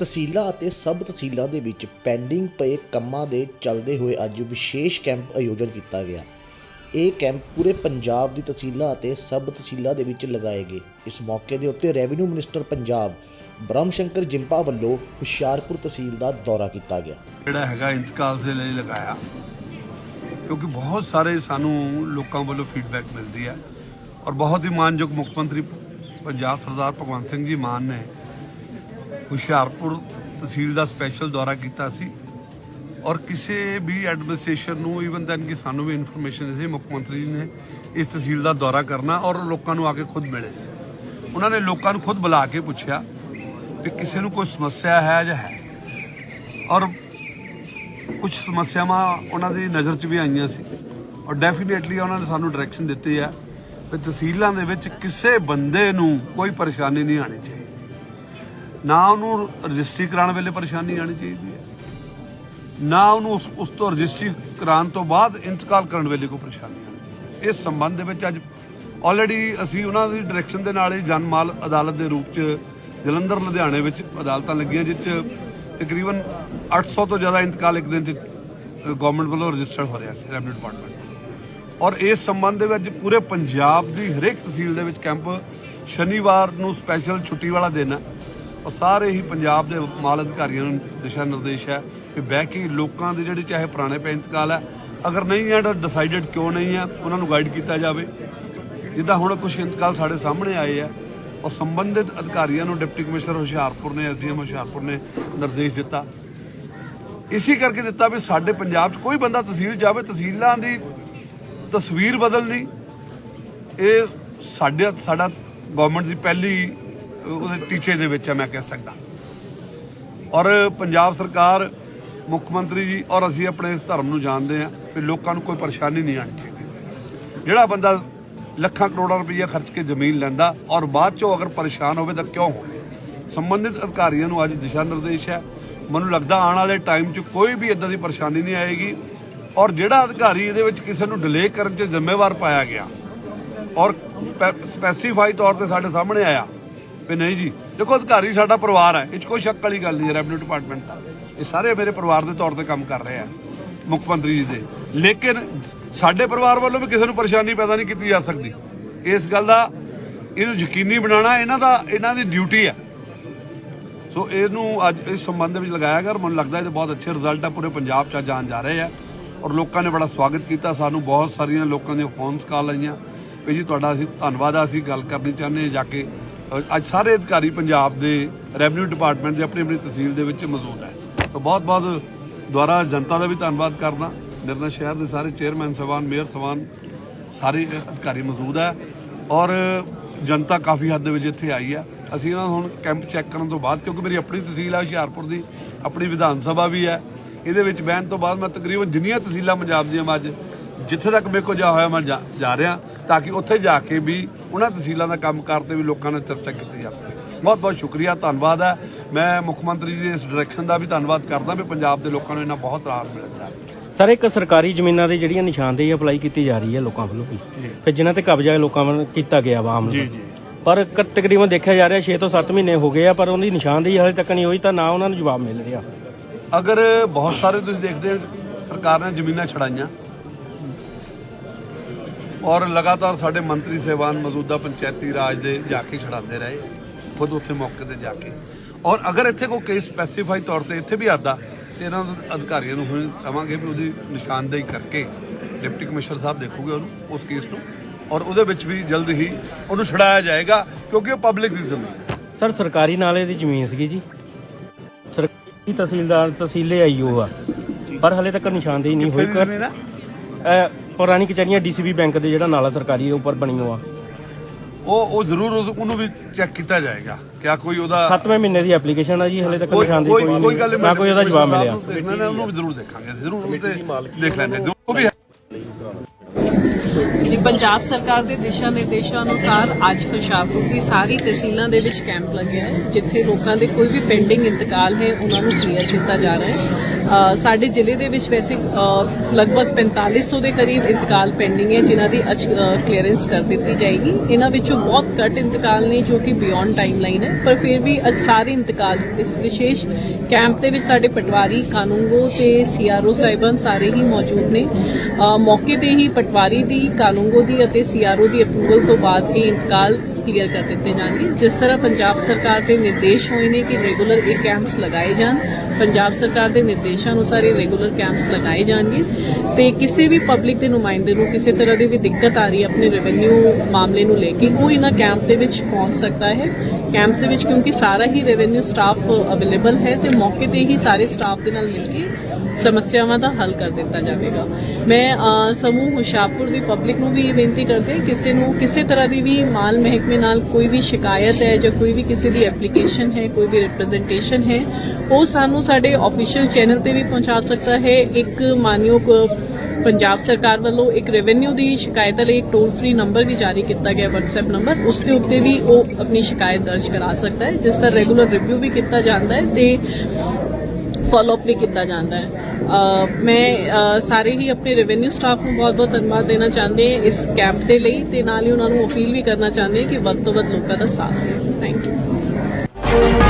ਤਹਿਸੀਲਾਂ ਅਤੇ ਸਬ ਤਹਿਸੀਲਾਂ ਦੇ ਵਿੱਚ ਪੈਂਡਿੰਗ ਪਏ ਕੰਮਾਂ ਦੇ ਚੱਲਦੇ ਹੋਏ ਅੱਜ ਵਿਸ਼ੇਸ਼ ਕੈਂਪ ਆਯੋਜਨ ਕੀਤਾ ਗਿਆ। ਇਹ ਕੈਂਪ ਪੂਰੇ ਪੰਜਾਬ ਦੀ ਤਹਿਸੀਲਾਂ ਅਤੇ ਸਬ ਤਹਿਸੀਲਾਂ ਦੇ ਵਿੱਚ ਲਗਾਏ ਗਏ। ਇਸ ਮੌਕੇ ਦੇ ਉੱਤੇ ਰੈਵਨਿਊ ਮਿਨਿਸਟਰ ਪੰਜਾਬ ਬ੍ਰਹਮ ਸ਼ੰਕਰ ਜਿੰਪਾ ਵੱਲੋਂ ਹੁਸ਼ਿਆਰਪੁਰ ਤਹਿਸੀਲ ਦਾ ਦੌਰਾ ਕੀਤਾ ਗਿਆ। ਜਿਹੜਾ ਹੈਗਾ ਇੰਤਕਾਲ ਦੇ ਲਈ ਲਗਾਇਆ। ਕਿਉਂਕਿ ਬਹੁਤ ਸਾਰੇ ਸਾਨੂੰ ਲੋਕਾਂ ਵੱਲੋਂ ਫੀਡਬੈਕ ਮਿਲਦੀ ਹੈ। ਔਰ ਬਹੁਤ ਹੀ ਮਾਨਯੋਗ ਮੁੱਖ ਮੰਤਰੀ ਪੰਜਾਬ ਸਰਦਾਰ ਭਗਵੰਤ ਸਿੰਘ ਜੀ ਮਾਨ ਨੇ ਹੁਸ਼ਿਆਰਪੁਰ ਤਹਿਸੀਲ ਦਾ ਸਪੈਸ਼ਲ ਦੌਰਾ ਕੀਤਾ ਸੀ ਔਰ ਕਿਸੇ ਵੀ ਐਡਮਿਨਿਸਟ੍ਰੇਸ਼ਨ ਨੂੰ ਈਵਨ ਦੈਨ ਕਿ ਸਾਨੂੰ ਵੀ ਇਨਫੋਰਮੇਸ਼ਨ ਸੀ, ਮੁੱਖ ਮੰਤਰੀ ਜੀ ਨੇ ਇਸ ਤਹਿਸੀਲ ਦਾ ਦੌਰਾ ਕਰਨਾ ਔਰ ਲੋਕਾਂ ਨੂੰ ਆ ਕੇ ਖੁਦ ਮਿਲੇ ਸੀ। ਉਹਨਾਂ ਨੇ ਲੋਕਾਂ ਨੂੰ ਖੁਦ ਬੁਲਾ ਕੇ ਪੁੱਛਿਆ ਵੀ ਕਿਸੇ ਨੂੰ ਕੋਈ ਸਮੱਸਿਆ ਹੈ ਜਾਂ ਹੈ। ਔਰ ਕੁਝ ਸਮੱਸਿਆਵਾਂ ਉਹਨਾਂ ਦੀ ਨਜ਼ਰ 'ਚ ਵੀ ਆਈਆਂ ਸੀ। ਔਰ ਡੈਫੀਨੇਟਲੀ ਉਹਨਾਂ ਨੇ ਸਾਨੂੰ ਡਾਇਰੈਕਸ਼ਨ ਦਿੱਤੀ ਹੈ ਕਿ ਤਹਿਸੀਲਾਂ ਦੇ ਵਿੱਚ ਕਿਸੇ ਬੰਦੇ ਨੂੰ ਕੋਈ ਪਰੇਸ਼ਾਨੀ ਨਹੀਂ ਆਣੀ ਚਾਹੀਦੀ। ਨਾ ਉਹਨੂੰ ਰਜਿਸਟਰੀ ਕਰਾਉਣ ਵੇਲੇ ਪਰੇਸ਼ਾਨੀ ਆਣੀ ਚਾਹੀਦੀ ਹੈ। ਨਾ ਉਹਨੂੰ ਉਸ, ਉਸ ਤੋਂ ਰਜਿਸਟਰੀ ਕਰਾਉਣ ਤੋਂ ਬਾਅਦ ਇੰਤਕਾਲ ਕਰਨ ਵੇਲੇ ਕੋਈ ਪਰੇਸ਼ਾਨੀ ਆਣੀ ਚਾਹੀਦੀ ਇਸ ਸੰਬੰਧ ਦੇ ਵਿੱਚ ਅੱਜ ਆਲਰੇਡੀ ਅਸੀਂ ਉਹਨਾਂ ਦੀ ਡਾਇਰੈਕਸ਼ਨ ਦੇ ਨਾਲ ਹੀ ਜਨਮਾਲ ਅਦਾਲਤ ਦੇ ਰੂਪ 'ਚ ਜਲੰਧਰ ਲੁਧਿਆਣੇ ਵਿੱਚ ਅਦਾਲਤਾਂ ਲੱਗੀਆਂ ਜਿਸ 'ਚ ਤਕਰੀਬਨ 800 ਤੋਂ ਜ਼ਿਆਦਾ ਇੰਤਕਾਲ ਇੱਕ ਦਿਨ 'ਚ ਗਵਰਨਮੈਂਟ ਵੱਲੋਂ ਰਜਿਸਟਰਡ ਹੋ ਰਿਹਾ ਸੀ ਰੈਵਨਿਊ ਡਿਪਾਰਟਮੈਂਟ ਔਰ ਇਸ ਸੰਬੰਧ ਦੇ ਵਿੱਚ ਪੂਰੇ ਪੰਜਾਬ ਦੀ ਹਰੇਕ ਤਹਿਸੀਲ ਦੇ ਵਿੱਚ ਕੈਂਪ ਸ਼ਨੀਵਾਰ ਨੂੰ ਸਪੈਸ਼ਲ ਛੁੱਟੀ ਵਾਲਾ ਦਿਨ ਹੈ। ਔਰ ਸਾਰੇ ਹੀ ਪੰਜਾਬ ਦੇ ਮਾਲ ਅਧਿਕਾਰੀਆਂ ਨੂੰ ਦਿਸ਼ਾ ਨਿਰਦੇਸ਼ ਹੈ ਕਿ ਬਹਿ ਕੇ ਲੋਕਾਂ ਦੇ ਜਿਹੜੇ ਚਾਹੇ ਪੁਰਾਣੇ ਪੈ ਇੰਤਕਾਲ ਹੈ, ਅਗਰ ਨਹੀਂ ਹੈ ਤਾਂ ਡਿਸਾਈਡਡ ਕਿਉਂ ਨਹੀਂ ਹੈ, ਉਹਨਾਂ ਨੂੰ ਗਾਈਡ ਕੀਤਾ ਜਾਵੇ। ਜਿੱਦਾਂ ਹੁਣ ਕੁਝ ਇੰਤਕਾਲ ਸਾਡੇ ਸਾਹਮਣੇ ਆਏ ਆ ਔਰ ਸੰਬੰਧਿਤ ਅਧਿਕਾਰੀਆਂ ਨੂੰ ਡਿਪਟੀ ਕਮਿਸ਼ਨਰ ਹੁਸ਼ਿਆਰਪੁਰ ਨੇ ਐਸਡੀਐਮ ਹੁਸ਼ਿਆਰਪੁਰ ਨੇ ਨਿਰਦੇਸ਼ ਦਿੱਤਾ। ਇਸੇ ਕਰਕੇ ਦਿੱਤਾ ਵੀ ਸਾਡੇ ਪੰਜਾਬ 'ਚ ਕੋਈ ਬੰਦਾ ਤਹਿਸੀਲ ਜਾਵੇ ਤਹਿਸੀਲਾਂ ਦੀ ਤਸਵੀਰ ਬਦਲਣੀ, ਇਹ ਸਾਡੇ, ਸਾਡਾ ਗਵਰਨਮੈਂਟ ਦੀ ਪਹਿਲੀ ਉਹਦੇ ਟੀਚੇ ਦੇ ਵਿੱਚ ਹੈ ਮੈਂ ਕਹਿ ਸਕਦਾ। ਔਰ ਪੰਜਾਬ ਸਰਕਾਰ, ਮੁੱਖ ਮੰਤਰੀ ਜੀ, ਔਰ ਅਸੀਂ ਆਪਣੇ ਇਸ ਧਰਮ ਨੂੰ ਜਾਣਦੇ ਹਾਂ ਵੀ ਲੋਕਾਂ ਨੂੰ ਕੋਈ ਪਰੇਸ਼ਾਨੀ ਨਹੀਂ ਆਣੀ ਚਾਹੀਦੀ। ਜਿਹੜਾ ਬੰਦਾ ਲੱਖਾਂ ਕਰੋੜਾਂ ਰੁਪਈਆ ਖਰਚ ਕੇ ਜ਼ਮੀਨ ਲੈਂਦਾ ਔਰ ਬਾਅਦ ਚੋਂ ਅਗਰ ਪਰੇਸ਼ਾਨ ਹੋਵੇ ਤਾਂ ਕਿਉਂ? ਹੋਵੇ ਸੰਬੰਧਿਤ ਅਧਿਕਾਰੀਆਂ ਨੂੰ ਅੱਜ ਦਿਸ਼ਾ ਨਿਰਦੇਸ਼ ਹੈ। ਮੈਨੂੰ ਲੱਗਦਾ ਆਉਣ ਵਾਲੇ ਟਾਈਮ 'ਚ ਕੋਈ ਵੀ ਇਦਾਂ ਦੀ ਪਰੇਸ਼ਾਨੀ ਨਹੀਂ ਆਏਗੀ। ਔਰ ਜਿਹੜਾ ਅਧਿਕਾਰੀ ਇਹਦੇ ਵਿੱਚ ਕਿਸੇ ਨੂੰ ਡਿਲੇ ਕਰਨ 'ਚ ਜ਼ਿੰਮੇਵਾਰ ਪਾਇਆ ਗਿਆ ਔਰ ਸਪੈਸੀਫਾਈ ਤੌਰ ਤੇ ਸਾਡੇ ਸਾਹਮਣੇ ਆਇਆ ਵੀ ਨਹੀਂ ਜੀ। ਦੇਖੋ, ਅਧਿਕਾਰੀ ਸਾਡਾ ਪਰਿਵਾਰ ਹੈ। ਇਹ 'ਚ ਕੋਈ ਸ਼ੱਕ ਵਾਲੀ ਗੱਲ ਨਹੀਂ ਹੈ ਰੈਵਨਿਊ ਡਿਪਾਰਟਮੈਂਟ ਦਾ। ਇਹ ਸਾਰੇ ਮੇਰੇ ਪਰਿਵਾਰ ਦੇ ਤੌਰ ਤੇ ਕੰਮ ਕਰ ਰਹੇ ਆ, ਮੁੱਖ ਮੰਤਰੀ ਜੀ ਦੇ। ਲੇਕਿਨ ਸਾਡੇ ਪਰਿਵਾਰ ਵੱਲੋਂ ਵੀ ਕਿਸੇ ਨੂੰ ਪਰੇਸ਼ਾਨੀ ਪੈਦਾ ਨਹੀਂ ਕੀਤੀ ਜਾ ਸਕਦੀ। ਇਸ ਗੱਲ ਦਾ ਇਹਨੂੰ ਯਕੀਨੀ ਬਣਾਉਣਾ, ਇਹਨਾਂ ਦਾ, ਇਹਨਾਂ ਦੀ ਡਿਊਟੀ ਹੈ। ਸੋ ਇਹਨੂੰ ਅੱਜ ਇਸ ਸੰਬੰਧ ਵਿੱਚ ਲਗਾਇਆ ਗਿਆ ਔਰ ਮੈਨੂੰ ਲੱਗਦਾ ਇਹਦੇ ਬਹੁਤ ਅੱਛੇ ਰਿਜ਼ਲਟ ਆ। ਪੂਰੇ ਪੰਜਾਬ 'ਚ ਜਾਣ ਜਾ ਰਹੇ ਆ। ਔਰ ਲੋਕਾਂ ਨੇ ਬੜਾ ਸਵਾਗਤ ਕੀਤਾ। ਸਾਨੂੰ ਬਹੁਤ ਸਾਰੀਆਂ ਲੋਕਾਂ ਦੀਆਂ ਫੋਨਸ ਕਾਲ ਆਈਆਂ। ਵੀ ਜੀ, ਤੁਹਾਡਾ ਅਸੀਂ ਧੰਨਵਾਦ ਆ। ਅਸੀਂ ਗੱਲ ਕਰਨੀ ਚਾਹੁੰਦੇ ਹਾਂ ਜਾ ਕੇ। ਅੱਜ ਸਾਰੇ ਅਧਿਕਾਰੀ ਪੰਜਾਬ ਦੇ ਰੈਵਨਿਊ ਡਿਪਾਰਟਮੈਂਟ ਦੇ ਆਪਣੀ ਆਪਣੀ ਤਹਿਸੀਲ ਦੇ ਵਿੱਚ ਮੌਜੂਦ ਹੈ। ਤਾਂ ਬਹੁਤ ਬਹੁਤ ਦੁਆਰਾ ਜਨਤਾ ਦਾ ਵੀ ਧੰਨਵਾਦ ਕਰਦਾ। ਨਿਰਣਾ ਸ਼ਹਿਰ ਦੇ ਸਾਰੇ ਚੇਅਰਮੈਨ ਸਵਾਨ, ਮੇਅਰ ਸਵਾਨ, ਸਾਰੇ ਅਧਿਕਾਰੀ ਮੌਜੂਦ ਹੈ। ਔਰ ਜਨਤਾ ਕਾਫੀ ਹੱਦ ਦੇ ਵਿੱਚ ਇੱਥੇ ਆਈ ਹੈ। ਅਸੀਂ ਇਹਨਾਂ ਹੁਣ ਕੈਂਪ ਚੈੱਕ ਕਰਨ ਤੋਂ ਬਾਅਦ, ਕਿਉਂਕਿ ਮੇਰੀ ਆਪਣੀ ਤਹਿਸੀਲ ਹੈ ਹੁਸ਼ਿਆਰਪੁਰ ਦੀ, ਆਪਣੀ ਵਿਧਾਨ ਸਭਾ ਵੀ ਹੈ। ਇਹਦੇ ਵਿੱਚ ਬਹਿਣ ਤੋਂ ਬਾਅਦ ਮੈਂ ਤਕਰੀਬਨ ਜਿੰਨੀਆਂ ਤਹਿਸੀਲਾਂ ਪੰਜਾਬ ਦੀਆਂ ਮੈਂ ਅੱਜ ਜਿੱਥੇ ਤੱਕ ਮੇਰੇ ਕੋਲ ਜਾ ਹੋਇਆ ਮੈਂ ਜਾ- ਜਾ ਰਿਹਾ। ਤਾਂ ਕਿ ਉੱਥੇ ਜਾ ਕੇ ਵੀ ਉਹਨਾਂ ਤਹਿਸੀਲਾਂ ਦਾ ਕੰਮ ਤੇ ਵੀ ਲੋਕਾਂ ਨਾਲ ਚਰਚਾ ਕੀਤੀ ਜਾ ਸਕੇ। ਬਹੁਤ ਬਹੁਤ ਸ਼ੁਕਰੀਆ ਧੰਨਵਾਦ ਹੈ। ਮੈਂ ਮੁੱਖ ਮੰਤਰੀ ਜੀ ਦੇ ਇਸ ਡਾਇਰੈਕਸ਼ਨ ਦਾ ਵੀ ਧੰਨਵਾਦ ਕਰਦਾ ਵੀ ਪੰਜਾਬ ਦੇ ਲੋਕਾਂ ਨੂੰ ਇਹਨਾਂ ਬਹੁਤ ਰਾਹਤ ਮਿਲਦਾ ਹੈ ਸਰ ਇੱਕ ਸਰਕਾਰੀ ਜ਼ਮੀਨਾਂ ਦੀ ਜਿਹੜੀਆਂ ਨਿਸ਼ਾਨਦੇਹੀ ਅਪਲਾਈ ਕੀਤੀ ਜਾ ਰਹੀ ਹੈ ਲੋਕਾਂ ਵੱਲੋਂ ਵੀ। ਫਿਰ ਜਿਨ੍ਹਾਂ ਤੇ ਕਬਜ਼ਾ ਲੋਕਾਂ ਵੱਲੋਂ ਕੀਤਾ ਗਿਆ ਵਾ ਆਮ ਜੀ ਜੀ। ਪਰ ਤਕਰੀਬਨ ਦੇਖਿਆ ਜਾ ਰਿਹਾ 6 ਤੋਂ 7 ਮਹੀਨੇ ਹੋ ਗਏ ਆ ਪਰ ਉਹਦੀ ਨਿਸ਼ਾਨਦੇਹੀ ਹਾਲੇ ਤੱਕ ਨਹੀਂ ਹੋਈ ਤਾਂ ਨਾ ਉਹਨਾਂ ਨੂੰ ਜਵਾਬ ਮਿਲ ਰਿਹਾ। ਅਗਰ ਬਹੁਤ ਸਾਰੇ ਤੁਸੀਂ ਦੇਖਦੇ ਸਰਕਾਰ ਨੇ ਜ਼ਮੀਨਾਂ ਛੜਾਈਆਂ ਔਰ ਲਗਾਤਾਰ ਸਾਡੇ ਮੰਤਰੀ ਸਹਿਬਾਨ ਮੌਜੂਦਾ ਪੰਚਾਇਤੀ ਰਾਜ ਦੇ ਜਾ ਕੇ ਛੜਾਉਂਦੇ ਰਹੇ ਖੁਦ ਉੱਥੇ ਮੌਕੇ ਤੇ ਜਾ ਕੇ। ਔਰ ਅਗਰ ਇੱਥੇ ਕੋਈ ਕੇਸ ਸਪੈਸੀਫਾਈ ਤੌਰ ਤੇ ਇੱਥੇ ਵੀ ਆਦਾ ਤੇ ਇਹਨਾਂ ਨੂੰ ਅਧਿਕਾਰੀਆਂ ਨੂੰ ਹੁਣ ਕਹਾਂਗੇ ਵੀ ਉਹਦੀ ਨਿਸ਼ਾਨਦੇਹੀ ਕਰਕੇ ਡਿਪਟੀ ਕਮਿਸ਼ਨਰ ਸਾਹਿਬ ਦੇਖੂਗੇ ਉਹਨੂੰ ਉਸ ਕੇਸ ਨੂੰ। ਔਰ ਉਹਦੇ ਵਿੱਚ ਵੀ ਜਲਦ ਹੀ ਉਹਨੂੰ ਛੜਾਇਆ ਜਾਏਗਾ ਕਿਉਂਕਿ ਉਹ ਪਬਲਿਕ ਦੀ ਜ਼ਮੀਨ ਸਰ ਸਰਕਾਰੀ ਨਾਲੇ ਦੀ ਜ਼ਮੀਨ ਸੀਗੀ ਜੀ। ਸਰਕਾਰੀ ਤਹਿਸੀਲਦਾਰ ਤਹਿਸੀਲੇ ਆਈਓ ਆ। ਪਰ ਹਾਲੇ ਤੱਕ ਨਿਸ਼ਾਨਦੇਹੀ ਨਹੀਂ ਹੋਈ ਕਿੱਥੇ ਇਹ ਪੁਰਾਣੀ ਕਚਹਿਰੀਆਂ ਡੀਸੀਬੀ ਬੈਂਕ ਦੇ ਜਿਹੜਾ ਨਾਲਾ ਸਰਕਾਰੀ ਦੇ ਉੱਪਰ ਬਣੀ ਹੋਆ ਉਹ ਉਹ ਜ਼ਰੂਰ ਉਸ- ਉਹਨੂੰ ਵੀ ਚੈੱਕ ਕੀਤਾ ਜਾਏਗਾ। ਕਿਆ ਕੋਈ ਉਹਦਾ 7ਵੇਂ ਮਹੀਨੇ ਦੀ ਐਪਲੀਕੇਸ਼ਨ ਆ ਜੀ ਹਾਲੇ ਤੱਕ ਕੋਈ ਨਿਸ਼ਾਨਦੇਹੀ ਕੋਈ ਕੋਈ ਕੋਈ ਗੱਲ ਨਹੀਂ ਨਾ ਕੋਈ ਉਹਦਾ ਜਵਾਬ ਮਿਲਿਆ। ਦੇਖਣਾ ਨਾ ਉਹਨੂੰ ਵੀ ਜ਼ਰੂਰ ਦੇਖਾਂਗੇ ਜ਼ਰੂਰ ਉਹ ਤੇ ਦੇਖ ਲੈਣੇ ਉਹ ਵੀ ਹੈ। ਜੀ ਪੰਜਾਬ ਸਰਕਾਰ ਦੇ ਦਿਸ਼ਾ ਨਿਰਦੇਸ਼ਾਂ ਅਨੁਸਾਰ ਅੱਜ ਹੁਸ਼ਿਆਰਪੁਰ ਦੀ ਸਾਰੀ ਤਹਿਸੀਲਾਂ ਦੇ ਵਿੱਚ ਕੈਂਪ ਲੱਗਿਆ ਹੈ ਜਿੱਥੇ ਲੋਕਾਂ ਦੇ ਕੋਈ ਵੀ ਪੈਂਡਿੰਗ ਇੰਤਕਾਲ ਹੈ ਉਹਨਾਂ ਨੂੰ ਕਲੀਅਰ ਕੀਤਾ ਜਾ ਰਿਹਾ ਹੈ। ਸਾਡੇ ਜ਼ਿਲ੍ਹੇ ਦੇ ਵਿੱਚ ਵੈਸੇ ਅ, ਲਗਭਗ 4500 ਦੇ ਕਰੀਬ ਇੰਤਕਾਲ ਪੈਂਡਿੰਗ ਹੈ ਜਿਨ੍ਹਾਂ ਦੀ ਅੱਜ ਕਲੀਅਰੈਂਸ ਕਰ ਦਿੱਤੀ ਜਾਏਗੀ। ਇਹਨਾਂ ਵਿੱਚੋਂ ਬਹੁਤ ਘੱਟ ਇੰਤਕਾਲ ਨੇ ਜੋ ਕਿ ਬਿਯੋਂਡ ਟਾਈਮਲਾਈਨ ਹੈ ਪਰ ਫਿਰ ਵੀ ਅੱਜ ਸਾਰੇ ਇੰਤਕਾਲ ਇਸ ਵਿਸ਼ੇਸ਼ ਕੈਂਪ ਦੇ ਵਿੱਚ ਸਾਡੇ ਪਟਵਾਰੀ ਕਾਨੂੰਗੋ ਤੇ ਸੀਆਰਓ ਸਾਹਿਬਾਨ ਸਾਰੇ ਹੀ ਮੌਜੂਦ ਨੇ। ਮੌਕੇ ਤੇ ਹੀ ਪਟਵਾਰੀ ਦੀ ਕਾਨੂੰਗੋ ਦੀ ਅਤੇ ਸੀਆਰਓ ਦੀ ਅਪਰੂਵਲ ਤੋਂ ਬਾਅਦ ਇਹ ਇੰਤਕਾਲ ਕਲੀਅਰ ਕਰ ਦਿੱਤੇ ਜਾਣਗੇ। ਜਿਸ ਤਰ੍ਹਾਂ ਪੰਜਾਬ ਸਰਕਾਰ ਦੇ ਨਿਰਦੇਸ਼ ਹੋਏ ਨੇ ਕਿ ਰੈਗੂਲਰ ਇਹ ਕੈਂਪਸ ਲਗਾਏ ਜਾਣ ਪੰਜਾਬ ਸਰਕਾਰ ਦੇ ਨਿਰਦੇਸ਼ਾਂ ਅਨੁਸਾਰ ਇਹ ਰੈਗੂਲਰ ਕੈਂਪਸ ਲਗਾਏ ਜਾਣਗੇ ਤੇ ਕਿਸੇ ਵੀ ਪਬਲਿਕ ਦੇ ਨੁਮਾਇੰਦੇ ਨੂੰ ਕਿਸੇ ਤਰ੍ਹਾਂ ਦੀ ਵੀ ਦਿੱਕਤ ਆ ਰਹੀ ਹੈ ਆਪਣੇ ਰੈਵਨਿਊ ਮਾਮਲੇ ਨੂੰ ਲੈ ਕੇ, ਉਹ ਇਹਨਾਂ ਕੈਂਪ ਦੇ ਵਿੱਚ ਪਹੁੰਚ ਸਕਦਾ ਹੈ। ਕੈਂਪ ਦੇ ਵਿੱਚ ਕਿਉਂਕਿ ਸਾਰਾ ਹੀ ਰੈਵਨਿਊ ਸਟਾਫ ਅਵੇਲੇਬਲ ਹੈ ਤੇ ਮੌਕੇ ਤੇ ਹੀ ਸਾਰੇ ਸਟਾਫ ਦੇ ਨਾਲ ਮਿਲ ਕੇ ਸਮੱਸਿਆਵਾਂ ਦਾ ਹੱਲ ਕਰ ਦਿੱਤਾ ਜਾਵੇਗਾ। ਮੈਂ ਸਮੂਹ ਹੁਸ਼ਿਆਰਪੁਰ ਦੀ ਪਬਲਿਕ ਨੂੰ ਵੀ ਇਹ ਬੇਨਤੀ ਕਰਦੇ ਕਿਸੇ ਨੂੰ ਕਿਸੇ ਤਰ੍ਹਾਂ ਦੀ ਵੀ ਮਾਲ ਮਹਿਕਮੇ ਨਾਲ ਕੋਈ ਵੀ ਸ਼ਿਕਾਇਤ ਹੈ ਜਾਂ ਕੋਈ ਵੀ ਕਿਸੇ ਦੀ ਐਪਲੀਕੇਸ਼ਨ ਹੈ, ਕੋਈ ਵੀ ਰਿਪਰੈਜ਼ੈਂਟੇਸ਼ਨ ਹੈ, ਉਹ ਸਾਨੂੰ ਸਾਡੇ ਆਫੀਸ਼ੀਅਲ ਚੈਨਲ ਤੇ ਵੀ ਪਹੁੰਚਾ ਸਕਦਾ ਹੈ। ਇੱਕ ਮਾਨਯੋਗ ਪੰਜਾਬ ਸਰਕਾਰ ਵੱਲੋਂ ਇੱਕ ਰੈਵਨਿਊ ਦੀ ਸ਼ਿਕਾਇਤ ਲਈ ਇੱਕ ਟੋਲ ਫ੍ਰੀ ਨੰਬਰ ਵੀ ਜਾਰੀ ਕੀਤਾ ਗਿਆ, WhatsApp ਨੰਬਰ ਉਸ ਦੇ ਉੱਤੇ ਵੀ ਉਹ ਆਪਣੀ ਸ਼ਿਕਾਇਤ ਦਰਜ ਕਰਾ ਸਕਦਾ ਹੈ, ਜਿਸ ਦਾ ਰੈਗੂਲਰ ਰਿਵਿਊ ਵੀ ਕੀਤਾ ਜਾਂਦਾ ਹੈ ਤੇ ਫਾਲੋ ਅਪ ਵੀ ਕੀਤਾ ਜਾਂਦਾ ਹੈ। ਮੈਂ ਸਾਰੇ ਹੀ ਆਪਣੇ ਰੈਵਨਿਊ ਸਟਾਫ ਨੂੰ ਬਹੁਤ-ਬਹੁਤ ਧੰਨਵਾਦ ਦੇਣਾ ਚਾਹੁੰਦੇ ਹਾਂ ਇਸ ਕੈਂਪ ਦੇ ਲਈ ਤੇ ਨਾਲ ਹੀ ਉਹਨਾਂ ਨੂੰ ਅਪੀਲ ਵੀ ਕਰਨਾ ਚਾਹੁੰਦੇ ਹਾਂ ਕਿ ਵੱਧ ਤੋਂ ਵੱਧ ਲੋਕਾਂ ਦਾ ਸਾਥ ਦੇਣ। Thank you